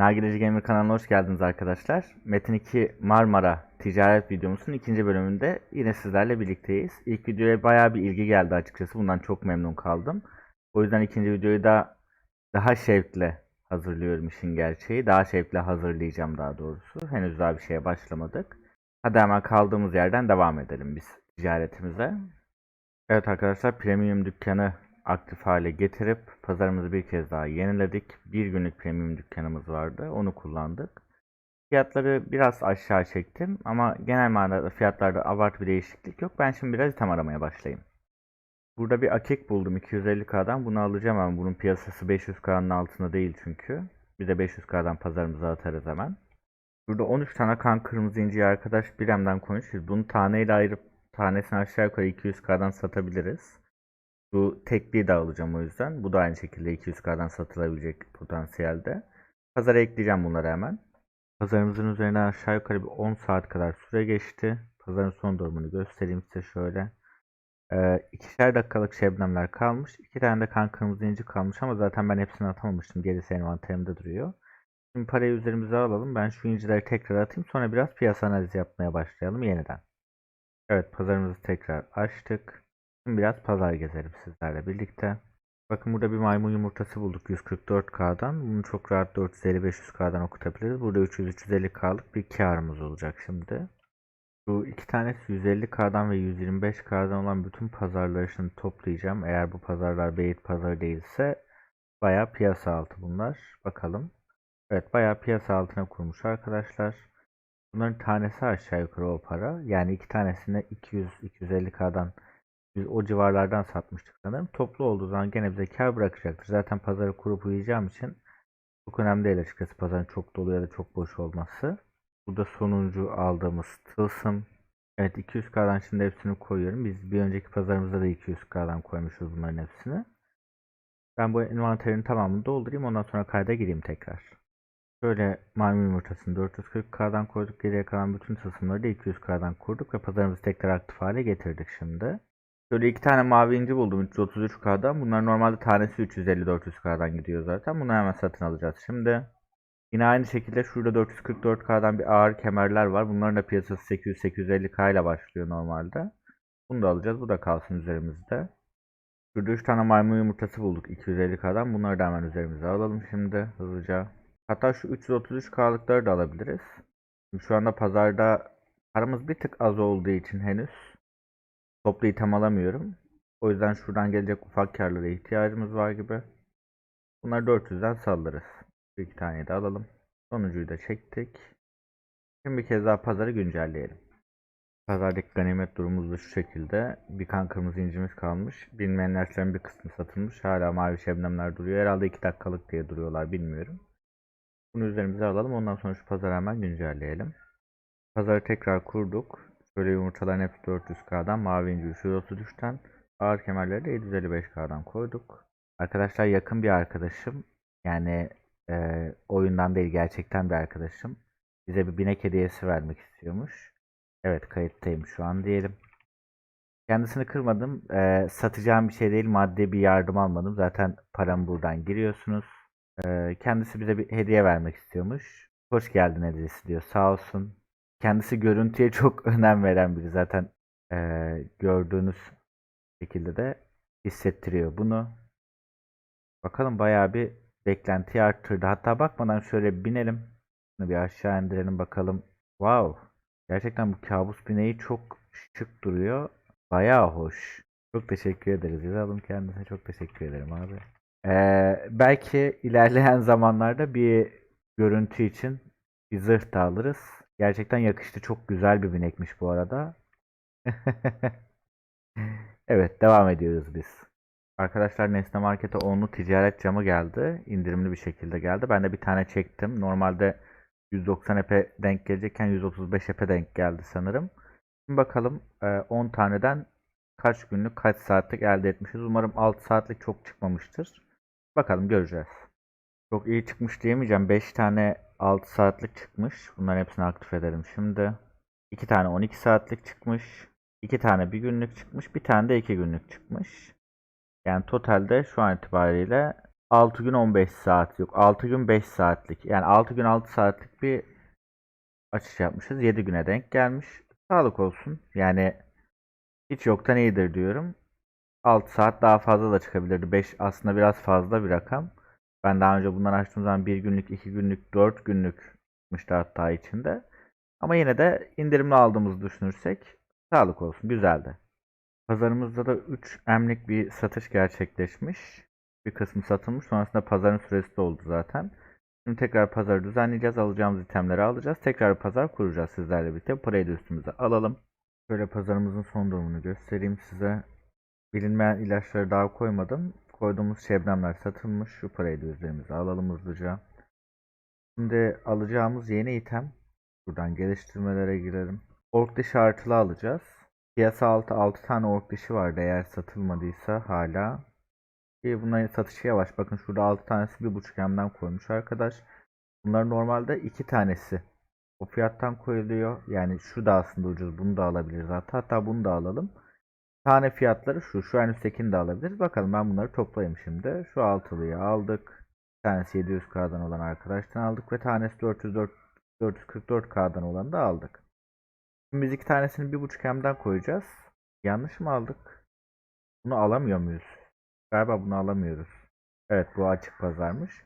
Nargileci Gamer kanalına hoş geldiniz arkadaşlar. Metin 2 Marmara ticaret videomuzun ikinci bölümünde yine sizlerle birlikteyiz. İlk videoya bayağı bir ilgi geldi açıkçası. Bundan çok memnun kaldım. O yüzden ikinci videoyu da daha şevkle hazırlıyorum işin gerçeği. Daha şevkle hazırlayacağım daha doğrusu. Henüz daha bir şeye başlamadık. Hadi hemen kaldığımız yerden devam edelim biz ticaretimize. Evet arkadaşlar premium dükkanı aktif hale getirip pazarımızı bir kez daha yeniledik. Bir günlük premium dükkanımız vardı. Onu kullandık. Fiyatları biraz aşağı çektim ama genel manada fiyatlarda abartı bir değişiklik yok. Ben şimdi biraz item aramaya başlayayım. Burada bir akik buldum 250k'dan. Bunu alacağım ama bunun piyasası 500k'nın altında değil çünkü. Bir de 500k'dan pazarımıza atarız hemen. Burada 13 tane kan kırmızı inciyi arkadaş biremden konuşuyoruz. Bunu taneyle ayırıp tanesini aşağı yukarı 200k'dan satabiliriz. Bu tekliği de alacağım o yüzden. Bu da aynı şekilde 200k'dan satılabilecek potansiyelde. Pazara ekleyeceğim bunları hemen. Pazarımızın üzerinden aşağı yukarı bir 10 saat kadar süre geçti. Pazarın son durumunu göstereyim size şöyle. Ee, ikişer dakikalık şebnemler kalmış. İki tane de kan kırmızı inci kalmış ama zaten ben hepsini atamamıştım. Gerisi envanterimde duruyor. Şimdi parayı üzerimize alalım. Ben şu incileri tekrar atayım. Sonra biraz piyasa analizi yapmaya başlayalım yeniden. Evet pazarımızı tekrar açtık. Biraz pazar gezelim sizlerle birlikte. Bakın burada bir maymun yumurtası bulduk 144K'dan. Bunu çok rahat 450-500K'dan okutabiliriz. Burada 300-350K'lık bir karımız olacak şimdi. Bu iki tanesi 150K'dan ve 125K'dan olan bütün pazarları şimdi toplayacağım. Eğer bu pazarlar beyit pazarı değilse bayağı piyasa altı bunlar. Bakalım. Evet bayağı piyasa altına kurmuş arkadaşlar. Bunların tanesi aşağı yukarı o para. Yani iki tanesine 200-250K'dan biz o civarlardan satmıştık sanırım. Toplu olduğu zaman gene bize kar bırakacaktır. Zaten pazarı kurup uyuyacağım için çok önemli değil açıkçası pazarın çok dolu ya da çok boş olması. Burada sonuncu aldığımız tılsım. Evet 200K'dan şimdi hepsini koyuyorum. Biz bir önceki pazarımızda da 200K'dan koymuşuz bunların hepsini. Ben bu envanterin tamamını doldurayım ondan sonra kayda gireyim tekrar. Şöyle maymun yumurtasını 440K'dan koyduk. Geriye kalan bütün tılsımları da 200K'dan kurduk ve pazarımızı tekrar aktif hale getirdik şimdi. Şöyle iki tane mavi inci buldum 333K'dan. Bunlar normalde tanesi 350-400K'dan gidiyor zaten. Bunu hemen satın alacağız şimdi. Yine aynı şekilde şurada 444K'dan bir ağır kemerler var. Bunların da piyasası 800-850K ile başlıyor normalde. Bunu da alacağız. Bu da kalsın üzerimizde. Şurada 3 tane maymun yumurtası bulduk 250K'dan. Bunları da hemen üzerimize alalım şimdi hızlıca. Hatta şu 333K'lıkları da alabiliriz. Şu anda pazarda paramız bir tık az olduğu için henüz toplu item alamıyorum. O yüzden şuradan gelecek ufak karlara ihtiyacımız var gibi. Bunları 400'den saldırırız. Bir iki taneyi de alalım. Sonuncuyu da çektik. Şimdi bir kez daha pazarı güncelleyelim. Pazardaki ganimet durumumuz da şu şekilde. Bir kan kırmızı incimiz kalmış. Bilmeyen ilaçların bir kısmı satılmış. Hala mavi şebnemler duruyor. Herhalde 2 dakikalık diye duruyorlar bilmiyorum. Bunu üzerimize alalım. Ondan sonra şu pazarı hemen güncelleyelim. Pazarı tekrar kurduk. Şöyle yumurtaların hepsi 400K'dan, mavi inci 333'ten, ağır kemerleri de 755K'dan koyduk. Arkadaşlar yakın bir arkadaşım, yani e, oyundan değil gerçekten bir arkadaşım, bize bir binek hediyesi vermek istiyormuş. Evet kayıttayım şu an diyelim. Kendisini kırmadım. E, satacağım bir şey değil, maddi bir yardım almadım. Zaten paramı buradan giriyorsunuz. E, kendisi bize bir hediye vermek istiyormuş. Hoş geldin hediyesi diyor. Sağ olsun. Kendisi görüntüye çok önem veren biri. Zaten eee, gördüğünüz şekilde de hissettiriyor bunu. Bakalım bayağı bir beklentiyi arttırdı. Hatta bakmadan şöyle binelim. Şunu bir aşağı indirelim bakalım. Wow. Gerçekten bu kabus bineği çok şık duruyor. Bayağı hoş. Çok teşekkür ederiz. Yazalım kendisine çok teşekkür ederim abi. Eee, belki ilerleyen zamanlarda bir görüntü için bir zırh da alırız. Gerçekten yakıştı. Çok güzel bir binekmiş bu arada. Evet, devam ediyoruz biz. Arkadaşlar Nesne Market'e 10'lu ticaret camı geldi. İndirimli bir şekilde geldi. Ben de bir tane çektim. Normalde 190 epe denk gelecekken 135 epe denk geldi sanırım. Şimdi bakalım e, 10 taneden kaç günlük, kaç saatlik elde etmişiz. Umarım 6 saatlik çok çıkmamıştır. Bakalım göreceğiz. Çok iyi çıkmış diyemeyeceğim. 5 tane 6 saatlik çıkmış. Bunların hepsini aktif edelim şimdi. 2 tane 12 saatlik çıkmış. 2 tane bir günlük çıkmış. Bir tane de 2 günlük çıkmış. Yani totalde şu an itibariyle 6 gün 15 saat yok. 6 gün 5 saatlik. Yani 6 gün 6 saatlik bir açış yapmışız. 7 güne denk gelmiş. Sağlık olsun. Yani hiç yoktan iyidir diyorum. 6 saat daha fazla da çıkabilirdi. 5 aslında biraz fazla bir rakam. Ben daha önce bundan açtığım zaman 1 günlük, 2 günlük, 4 günlük çıkmıştı hatta içinde. Ama yine de indirimli aldığımızı düşünürsek sağlık olsun. Güzeldi. Pazarımızda da 3 emlik bir satış gerçekleşmiş. Bir kısmı satılmış. Sonrasında pazarın süresi de oldu zaten. Şimdi tekrar pazarı düzenleyeceğiz. Alacağımız itemleri alacağız. Tekrar pazar kuracağız sizlerle birlikte. Parayı da üstümüze alalım. Şöyle pazarımızın son durumunu göstereyim size. Bilinmeyen ilaçları daha koymadım. Koyduğumuz şebnemler satılmış. Şu parayı da üzerimize alalım hızlıca. Şimdi alacağımız yeni item. Buradan geliştirmelere girelim. Ork dişi artılı alacağız. Piyasa altı 6 tane ork dişi vardı eğer satılmadıysa hala. Ki bunların satışı yavaş. Bakın şurada 6 tanesi 1.5 M'den koymuş arkadaş. Bunlar normalde 2 tanesi. O fiyattan koyuluyor. Yani şu da aslında ucuz. Bunu da alabiliriz. Hatta, hatta bunu da alalım. Tane fiyatları şu. Şu en üsttekini de alabiliriz. Bakalım ben bunları toplayayım şimdi. Şu altılıyı aldık. Bir tanesi 700K'dan olan arkadaştan aldık. Ve tanesi 404, 444K'dan olanı da aldık. Şimdi biz iki tanesini 1.5 M'den koyacağız. Yanlış mı aldık? Bunu alamıyor muyuz? Galiba bunu alamıyoruz. Evet bu açık pazarmış.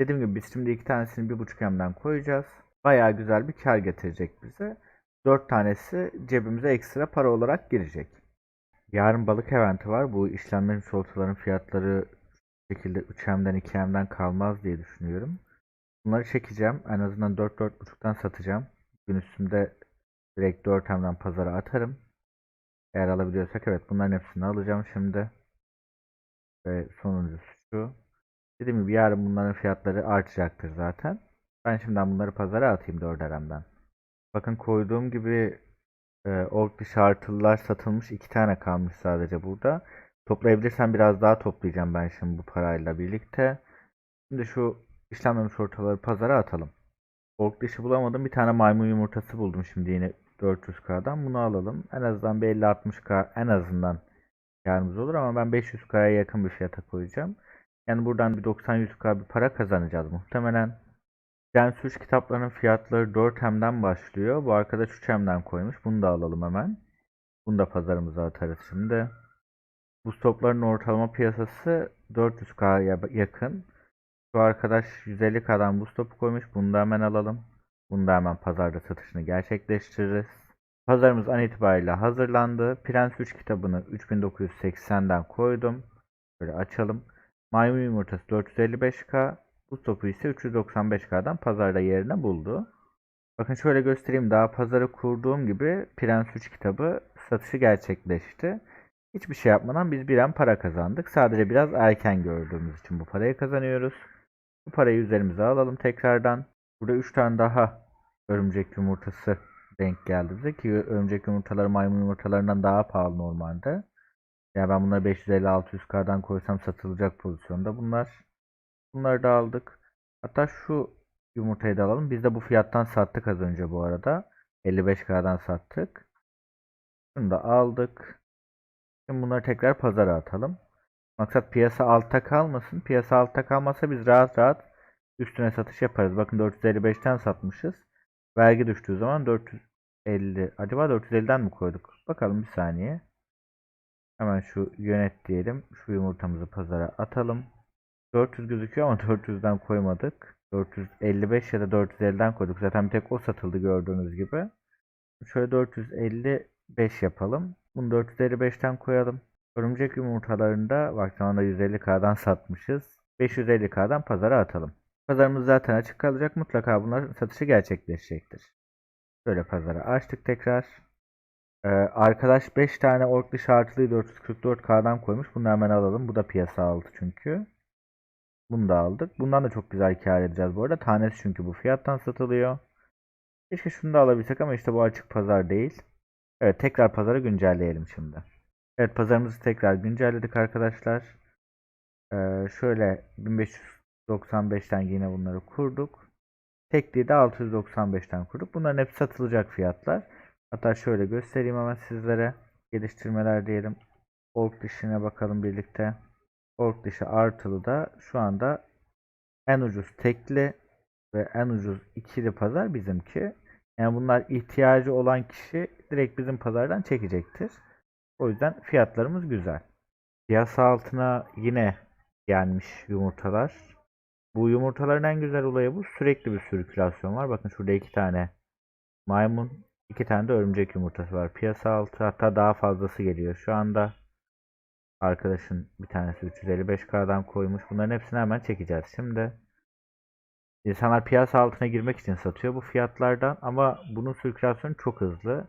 Dediğim gibi biz şimdi iki tanesini 1.5 M'den koyacağız. Bayağı güzel bir kar getirecek bize. 4 tanesi cebimize ekstra para olarak girecek. Yarın balık eventi var. Bu işlenmemiş oltaların fiyatları şekilde 3M'den 2M'den kalmaz diye düşünüyorum. Bunları çekeceğim. En azından 4-4.5'tan satacağım. Gün üstünde direkt 4M'den pazara atarım. Eğer alabiliyorsak evet bunların hepsini alacağım şimdi. Ve sonuncusu şu. Dediğim gibi yarın bunların fiyatları artacaktır zaten. Ben şimdiden bunları pazara atayım 4 RM'den. Bakın koyduğum gibi e, ork dışı artılılar satılmış. 2 tane kalmış sadece burada. Toplayabilirsem biraz daha toplayacağım ben şimdi bu parayla birlikte. Şimdi şu işlenmemiş ortaları pazara atalım. Ork dışı bulamadım. Bir tane maymun yumurtası buldum şimdi yine 400k'dan. Bunu alalım. En azından bir 50-60k en azından karımız olur ama ben 500k'ya yakın bir fiyata koyacağım. Yani buradan bir 90-100k bir para kazanacağız muhtemelen. Prens 3 kitaplarının fiyatları 4M'den başlıyor. Bu arkadaş 3M'den koymuş. Bunu da alalım hemen. Bunu da pazarımıza atarız şimdi. Bu stopların ortalama piyasası 400K'ya yakın. Şu arkadaş 150K'dan bu stopu koymuş. Bunu da hemen alalım. Bunu da hemen pazarda satışını gerçekleştiririz. Pazarımız an itibariyle hazırlandı. Prens 3 kitabını 3980'den koydum. Böyle açalım. Maymun yumurtası 455K. Bu stopu ise 395K'dan pazarda yerini buldu. Bakın şöyle göstereyim. Daha pazarı kurduğum gibi Prens 3 kitabı satışı gerçekleşti. Hiçbir şey yapmadan biz bir an para kazandık. Sadece biraz erken gördüğümüz için bu parayı kazanıyoruz. Bu parayı üzerimize alalım tekrardan. Burada 3 tane daha örümcek yumurtası denk geldi bize ki örümcek yumurtaları maymun yumurtalarından daha pahalı normalde. Yani ben bunları 550-600K'dan koysam satılacak pozisyonda. Bunlar bunları da aldık. Hatta şu yumurtayı da alalım. Biz de bu fiyattan sattık az önce bu arada. 55K'dan sattık. Şunu da aldık. Şimdi bunları tekrar pazara atalım. Maksat piyasa altta kalmasın. Piyasa altta kalmasa biz rahat rahat üstüne satış yaparız. Bakın 455'ten satmışız. Vergi düştüğü zaman 450. Acaba 450'den mi koyduk? Bakalım bir saniye. Hemen şu yönet diyelim. Şu yumurtamızı pazara atalım. 400 gözüküyor ama 400'den koymadık. 455 ya da 450'den koyduk. Zaten bir tek o satıldı gördüğünüz gibi. Şöyle 455 yapalım. Bunu 455'ten koyalım. Örümcek yumurtalarında bak zamanda 150k'dan satmışız. 550k'dan pazara atalım. Pazarımız zaten açık kalacak. Mutlaka bunların satışı gerçekleşecektir. Şöyle pazara açtık tekrar. Ee, arkadaş 5 tane ork dışı artılıyı 444k'dan koymuş. Bunu hemen alalım. Bu da piyasa altı çünkü. Bunu da aldık. Bundan da çok güzel kar edeceğiz bu arada. Tanesi çünkü bu fiyattan satılıyor. Keşke şunu da alabilsek ama işte bu açık pazar değil. Evet tekrar pazarı güncelleyelim şimdi. Evet pazarımızı tekrar güncelledik arkadaşlar. Ee, şöyle 1595'ten yine bunları kurduk. Tekliği de 695'ten kurduk. Bunların hepsi satılacak fiyatlar. Hatta şöyle göstereyim hemen sizlere. Geliştirmeler diyelim. Ork dışına bakalım birlikte. Ork dışı artılı da şu anda en ucuz tekli ve en ucuz ikili pazar bizimki. Yani bunlar ihtiyacı olan kişi direkt bizim pazardan çekecektir. O yüzden fiyatlarımız güzel. Piyasa altına yine gelmiş yumurtalar. Bu yumurtaların en güzel olayı bu. Sürekli bir sirkülasyon var. Bakın şurada iki tane maymun, iki tane de örümcek yumurtası var. Piyasa altı hatta daha fazlası geliyor. Şu anda arkadaşın bir tanesi 355K'dan koymuş. Bunların hepsini hemen çekeceğiz. Şimdi insanlar piyasa altına girmek için satıyor bu fiyatlardan ama bunun sirkülasyonu çok hızlı.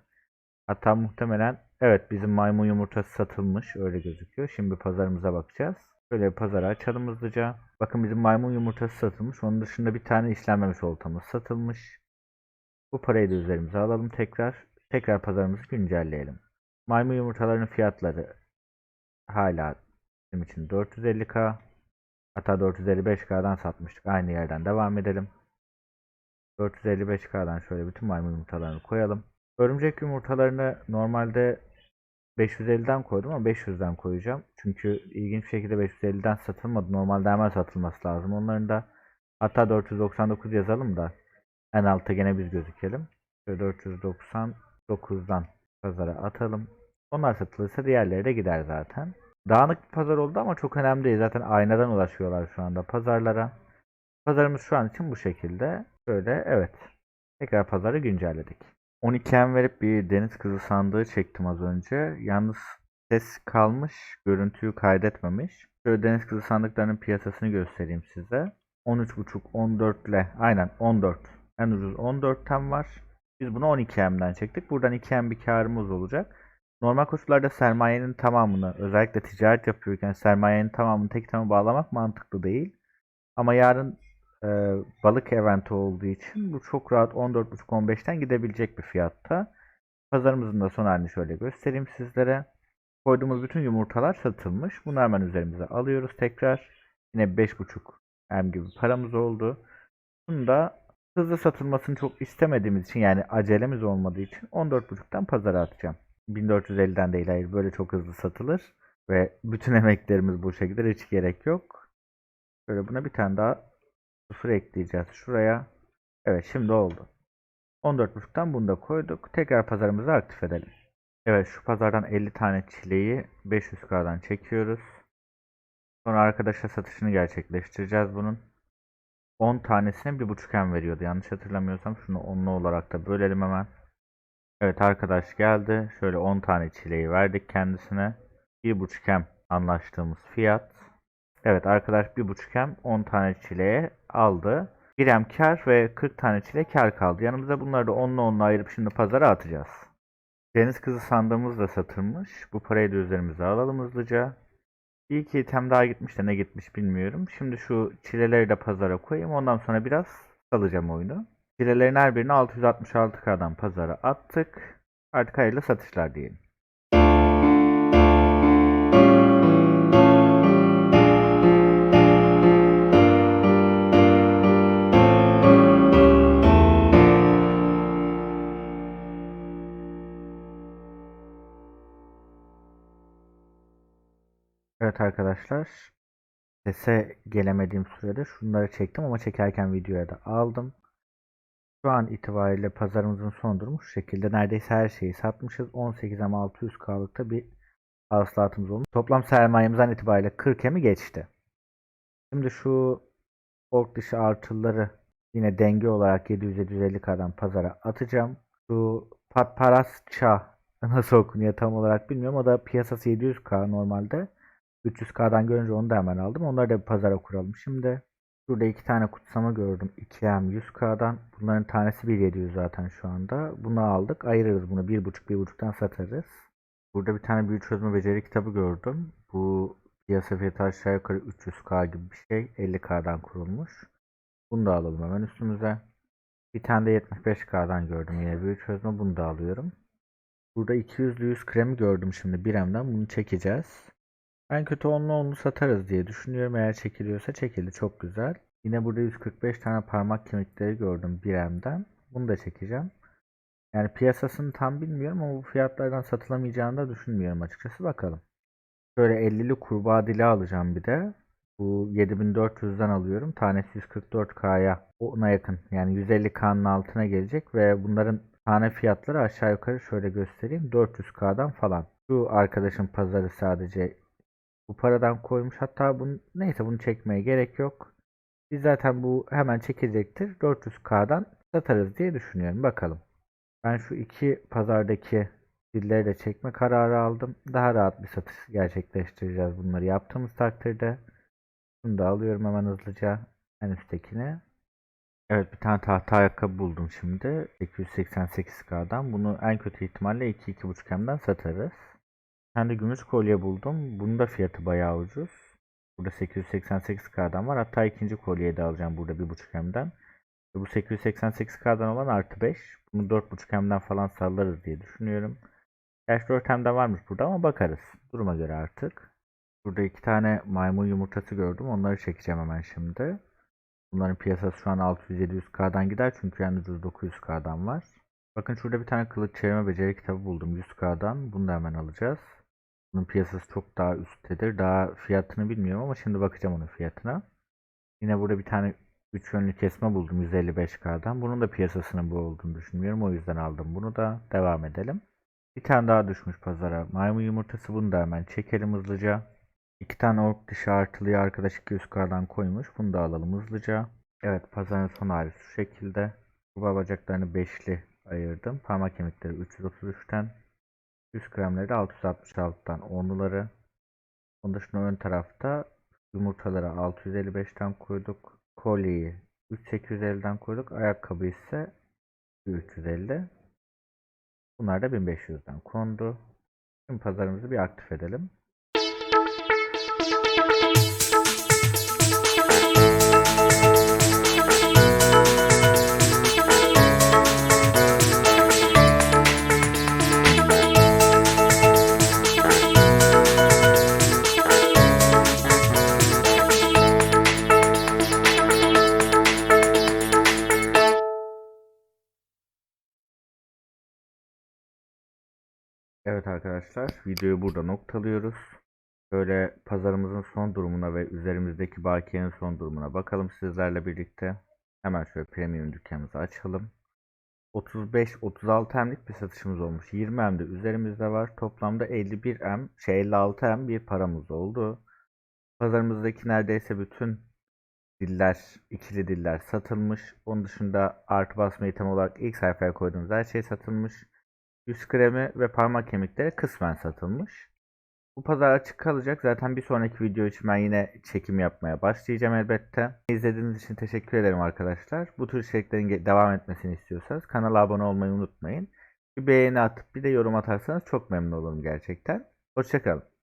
Hatta muhtemelen evet bizim maymun yumurtası satılmış öyle gözüküyor. Şimdi pazarımıza bakacağız. Şöyle bir pazarı açalım hızlıca. Bakın bizim maymun yumurtası satılmış. Onun dışında bir tane işlenmemiş oltamız satılmış. Bu parayı da üzerimize alalım tekrar. Tekrar pazarımızı güncelleyelim. Maymun yumurtalarının fiyatları hala bizim için 450k. Hatta 455k'dan satmıştık. Aynı yerden devam edelim. 455k'dan şöyle bütün maymun yumurtalarını koyalım. Örümcek yumurtalarını normalde 550'den koydum ama 500'den koyacağım. Çünkü ilginç bir şekilde 550'den satılmadı. Normalde hemen satılması lazım. Onların da hatta 499 yazalım da en altta gene biz gözükelim. Şöyle 499'dan pazara atalım. Onlar satılırsa diğerleri de gider zaten. Dağınık bir pazar oldu ama çok önemli değil. Zaten aynadan ulaşıyorlar şu anda pazarlara. Pazarımız şu an için bu şekilde. Şöyle evet. Tekrar pazarı güncelledik. 12M verip bir deniz kızı sandığı çektim az önce. Yalnız ses kalmış, görüntüyü kaydetmemiş. Şöyle deniz kızı sandıklarının piyasasını göstereyim size. 13.5, 14 ile aynen 14. En ucuz 14'ten var. Biz bunu 12M'den çektik. Buradan 2M bir karımız olacak. Normal koşullarda sermayenin tamamını özellikle ticaret yapıyorken sermayenin tamamını tek tama bağlamak mantıklı değil. Ama yarın e, balık eventi olduğu için bu çok rahat 14.5-15'ten gidebilecek bir fiyatta. Pazarımızın da son halini şöyle göstereyim sizlere. Koyduğumuz bütün yumurtalar satılmış. Bunu hemen üzerimize alıyoruz tekrar. Yine 5.5 M gibi paramız oldu. Bunu da hızlı satılmasını çok istemediğimiz için yani acelemiz olmadığı için 14.5'tan pazara atacağım. 1450'den değil hayır böyle çok hızlı satılır. Ve bütün emeklerimiz bu şekilde hiç gerek yok. Böyle buna bir tane daha sıfır ekleyeceğiz şuraya. Evet şimdi oldu. 14.5'tan bunu da koyduk. Tekrar pazarımızı aktif edelim. Evet şu pazardan 50 tane çileği 500K'dan çekiyoruz. Sonra arkadaşa satışını gerçekleştireceğiz bunun. 10 tanesine 1.5M veriyordu. Yanlış hatırlamıyorsam şunu 10'lu olarak da bölelim hemen. Evet arkadaş geldi. Şöyle 10 tane çileği verdik kendisine. 1.5M anlaştığımız fiyat. Evet arkadaş 1.5M 10 tane çileğe aldı. 1M kar ve 40 tane çile kar kaldı. Yanımıza bunları da 10'lu 10'lu ayırıp şimdi pazara atacağız. Deniz kızı sandığımız da satılmış. Bu parayı da üzerimize alalım hızlıca. Bir iki item daha gitmiş de ne gitmiş bilmiyorum. Şimdi şu çileleri de pazara koyayım. Ondan sonra biraz salacağım oyunu. Çilelerin her birini 666K'dan pazara attık. Artık hayırlı satışlar diyelim. Evet arkadaşlar. Sese gelemediğim sürede şunları çektim ama çekerken videoya da aldım. Şu an itibariyle pazarımızın son durumu şu şekilde. Neredeyse her şeyi satmışız. 18 ama 600 K'lıkta bir hasılatımız olmuş. Toplam sermayemizden itibariyle 40 emi geçti. Şimdi şu ork dışı artıları yine denge olarak 700-750K'dan pazara atacağım. Şu Patparasça nasıl okunuyor tam olarak bilmiyorum. O da piyasası 700K normalde. 300K'dan görünce onu da hemen aldım. Onları da bir pazara kuralım. Şimdi Şurada iki tane kutsama gördüm. 2M 100K'dan. Bunların tanesi 1.700 zaten şu anda. Bunu aldık. Ayırırız bunu. 1.5 1.5'tan satarız. Burada bir tane büyü çözme beceri kitabı gördüm. Bu piyasa fiyatı aşağı yukarı 300K gibi bir şey. 50K'dan kurulmuş. Bunu da alalım hemen üstümüze. Bir tane de 75K'dan gördüm yine büyü çözme. Bunu da alıyorum. Burada 200'lü 100 kremi gördüm şimdi 1M'den. Bunu çekeceğiz. En kötü onlu onlu satarız diye düşünüyorum. Eğer çekiliyorsa çekildi. Çok güzel. Yine burada 145 tane parmak kemikleri gördüm 1M'den. Bunu da çekeceğim. Yani piyasasını tam bilmiyorum ama bu fiyatlardan satılamayacağını da düşünmüyorum açıkçası. Bakalım. Şöyle 50'li kurbağa dili alacağım bir de. Bu 7400'den alıyorum. Tanesi 144K'ya. Ona yakın. Yani 150K'nın altına gelecek ve bunların tane fiyatları aşağı yukarı şöyle göstereyim. 400K'dan falan. Şu arkadaşın pazarı sadece bu paradan koymuş. Hatta bunu, neyse bunu çekmeye gerek yok. Biz zaten bu hemen çekilecektir. 400K'dan satarız diye düşünüyorum. Bakalım. Ben şu iki pazardaki dilleri de çekme kararı aldım. Daha rahat bir satış gerçekleştireceğiz bunları yaptığımız takdirde. Bunu da alıyorum hemen hızlıca. En üsttekini. Evet bir tane tahta ayakkabı buldum şimdi. 888K'dan. Bunu en kötü ihtimalle 2-2.5M'den satarız. Tane de gümüş kolye buldum. Bunun da fiyatı bayağı ucuz. Burada 888K'dan var. Hatta ikinci kolyeyi de alacağım burada 1.5M'den. Bu 888K'dan olan artı 5. Bunu 4.5M'den falan sallarız diye düşünüyorum. Gerçi 4M'den varmış burada ama bakarız. Duruma göre artık. Burada iki tane maymun yumurtası gördüm. Onları çekeceğim hemen şimdi. Bunların piyasası şu an 600-700K'dan gider çünkü en ucuz 900K'dan var. Bakın şurada bir tane kılıç çevirme beceri kitabı buldum 100K'dan. Bunu da hemen alacağız. Bunun piyasası çok daha üsttedir. Daha fiyatını bilmiyorum ama şimdi bakacağım onun fiyatına. Yine burada bir tane 3 yönlü kesme buldum 155K'dan. Bunun da piyasasının bu olduğunu düşünmüyorum. O yüzden aldım bunu da. Devam edelim. Bir tane daha düşmüş pazara. Maymun yumurtası bunu da hemen çekelim hızlıca. İki tane ork dışı artılıyı arkadaş 200K'dan koymuş. Bunu da alalım hızlıca. Evet pazarın son hali şu şekilde. Kurbağa bacaklarını beşli ayırdım. Parmak kemikleri 333'ten. 100 gramları da 666'dan 10'luları. Onun dışında ön tarafta yumurtaları 655'ten koyduk. Kolyeyi 3850'den koyduk. Ayakkabı ise 350. Bunlar da 1500'den kondu. Şimdi pazarımızı bir aktif edelim. Evet arkadaşlar videoyu burada noktalıyoruz. Böyle pazarımızın son durumuna ve üzerimizdeki bakiyenin son durumuna bakalım sizlerle birlikte. Hemen şöyle premium dükkanımızı açalım. 35-36 M'lik bir satışımız olmuş. 20 M de üzerimizde var. Toplamda 51 M, şey 56 M bir paramız oldu. Pazarımızdaki neredeyse bütün diller, ikili diller satılmış. Onun dışında artı basma item olarak ilk sayfaya koyduğumuz her şey satılmış. Yüz kremi ve parmak kemikleri kısmen satılmış. Bu pazar açık kalacak. Zaten bir sonraki video için ben yine çekim yapmaya başlayacağım elbette. İzlediğiniz için teşekkür ederim arkadaşlar. Bu tür içeriklerin devam etmesini istiyorsanız kanala abone olmayı unutmayın. Bir beğeni atıp bir de yorum atarsanız çok memnun olurum gerçekten. Hoşçakalın.